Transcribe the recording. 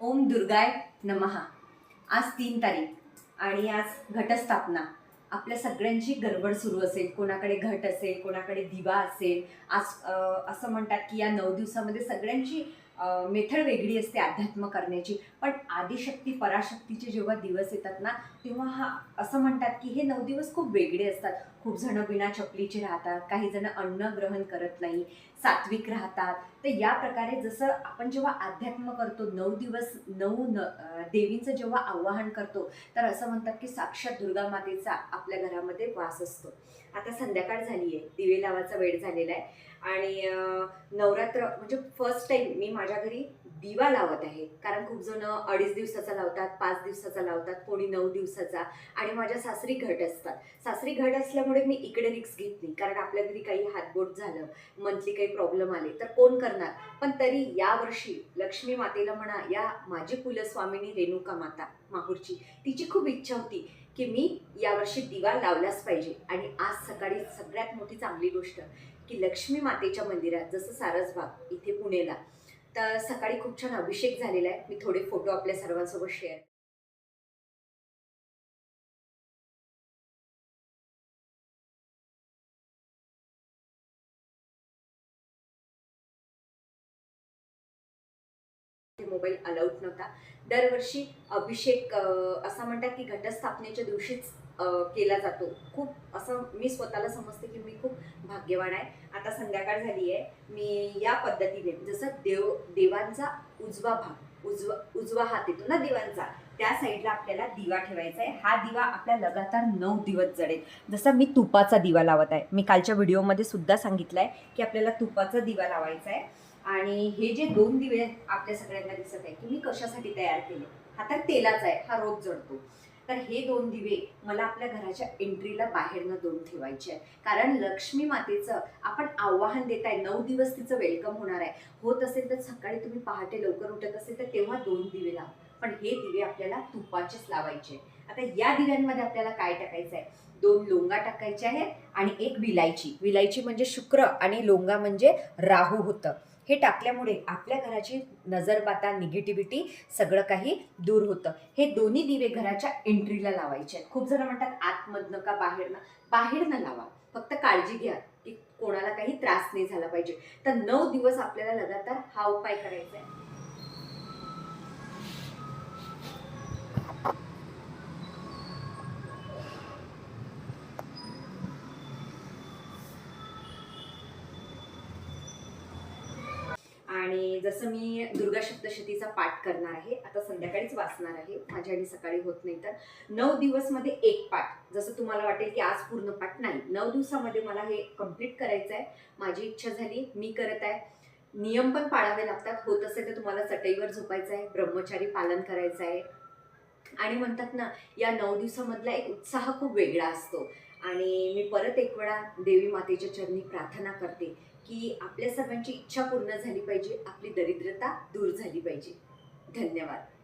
ओम दुर्गाय नमहा. आज तीन तारीख आणि आज घटस्थापना. आपल्या सगळ्यांची गडबड सुरू असेल कोणाकडे घट असेल कोणाकडे दिवा असेल आज असं म्हणतात की या नऊ दिवसामध्ये सगळ्यांची मेथड वेगळी असते अध्यात्म करण्याची. पण आदिशक्ती पराशक्तीचे जेव्हा दिवस येतात ना तेव्हा हा असं म्हणतात की हे नऊ दिवस खूप वेगळे असतात. खूप जण बिना चपलीचे राहतात काही जण अन्न ग्रहण करत नाही सात्विक राहतात. तर या प्रकारे जसं आपण जेव्हा अध्यात्म करतो नऊ दिवस नऊ न देवींचं जेव्हा आवाहन करतो तर असं म्हणतात की साक्षात दुर्गा मातेचा आपल्या घरामध्ये वास असतो. आता संध्याकाळ झाली आहे दिवे लावाचा वेळ झालेला आहे. आणि नवरात्र म्हणजे फर्स्ट टाइम मी माझ्या घरी दिवा लावत आहे. कारण खूप जण अडीच दिवसाचा लावतात पाच दिवसाचा लावतात कोणी नऊ दिवसाचा. आणि माझ्या सासरी घट असतात. सासरी घट असल्यामुळे मी इकडे रिक्स घेत नाही. कारण आपल्या घरी काही हातबोट झालं मंथली काही प्रॉब्लेम आले तर कोण करणार? पण तरी यावर्षी लक्ष्मी मातेला म्हणा या माझी कुलस्वामिनी रेणुका माता माहूरची तिची खूप इच्छा होती की मी यावर्षी दिवा लावलाच पाहिजे. आणि आज सकाळी सगळ्यात मोठी चांगली गोष्ट की लक्ष्मी मातेच्या मंदिरात जसं सारसबाग इथे पुणेला तर सकाळी खूप छान अभिषेक झालेला आहे. मी थोडे फोटो आपल्या सर्वांसोबत शेअर मोबाईल अलाउड नव्हता. दरवर्षी अभिषेक असं म्हणतात की घटस्थापनेच्या दिवशीच केला जातो. खूप असं मी स्वतःला समजते की मी खूप भाग्यवान आहे. आता संध्याकाळ झाली आहे मी या पद्धतीने जसं देव देवांचा उजवा भाग उजवा उजवा हात येतो ना देवांचा त्या साईडला आपल्याला दिवा ठेवायचा आहे. हा दिवा आपल्या लगातार नऊ दिवस जडेल. जसं मी तुपाचा दिवा लावत आहे. मी कालच्या व्हिडिओमध्ये सुद्धा सांगितलं आहे की आपल्याला तुपाचा दिवा लावायचा आहे. आणि हे जे दोन दिवे आपल्या सगळ्यांना दिसत आहे की मी कशासाठी तयार केले? हा तर तेलाचा आहे. हा रोज जडतो. तर हे दोन दिवे मला आपल्या घराच्या एंट्रीला बाहेरनं दोन ठेवायचे आहे कारण लक्ष्मी मातेचं आपण आव्हान देत आहे नऊ दिवस तिचं वेलकम होणार आहे. होत असेल तर सकाळी तुम्ही पहाटे लवकर उठत असेल तर तेव्हा दोन दिवे लावा. पण हे दिवे आपल्याला तुपाचेच लावायचे आता या दिव्यांमध्ये आपल्याला काय टाकायचं आहे दोन लोंगा टाकायच्या आहेत आणि एक विलायची. विलायची म्हणजे शुक्र आणि लोंगा म्हणजे राहू होतं. हे टाकल्यामुळे आपल्या घराची नजरबाता निगेटिव्हिटी सगळं काही दूर होतं. हे दोन्ही दिवे घराच्या एंट्रीला लावायचे आहेत. खूप जण म्हणतात आतमधनं का बाहेरनं? बाहेरनं लावा. फक्त काळजी घ्या की कोणाला काही त्रास नाही झाला पाहिजे. तर नऊ दिवस आपल्याला लगातार हा उपाय करायचा आहे आणि जसं मी दुर्गा सप्तशतीचा पाठ करणार आहे आता संध्याकाळीच वाचणार आहे माझ्या आणि सकाळी होत नाही तर. नऊ दिवसमध्ये एक पाठ जसं तुम्हाला वाटेल की आज पूर्ण पाठ नाही. नऊ दिवसामध्ये मला हे कंप्लीट करायचं आहे. माझी इच्छा झाली मी करत आहे. नियम पण पाळावे लागतात. होत असेल तर तुम्हाला चटईवर झोपायचं आहे ब्रह्मचारी पालन करायचं आहे. आणि म्हणतात ना या नऊ दिवसामधला एक उत्साह खूप वेगळा असतो. आणि मी परत एक वेळा देवी मातेच्या चरणी प्रार्थना करते की आपल्या सगळ्यांची इच्छा पूर्ण झाली पाहिजे आपली दरिद्रता दूर झाली पाहिजे. धन्यवाद.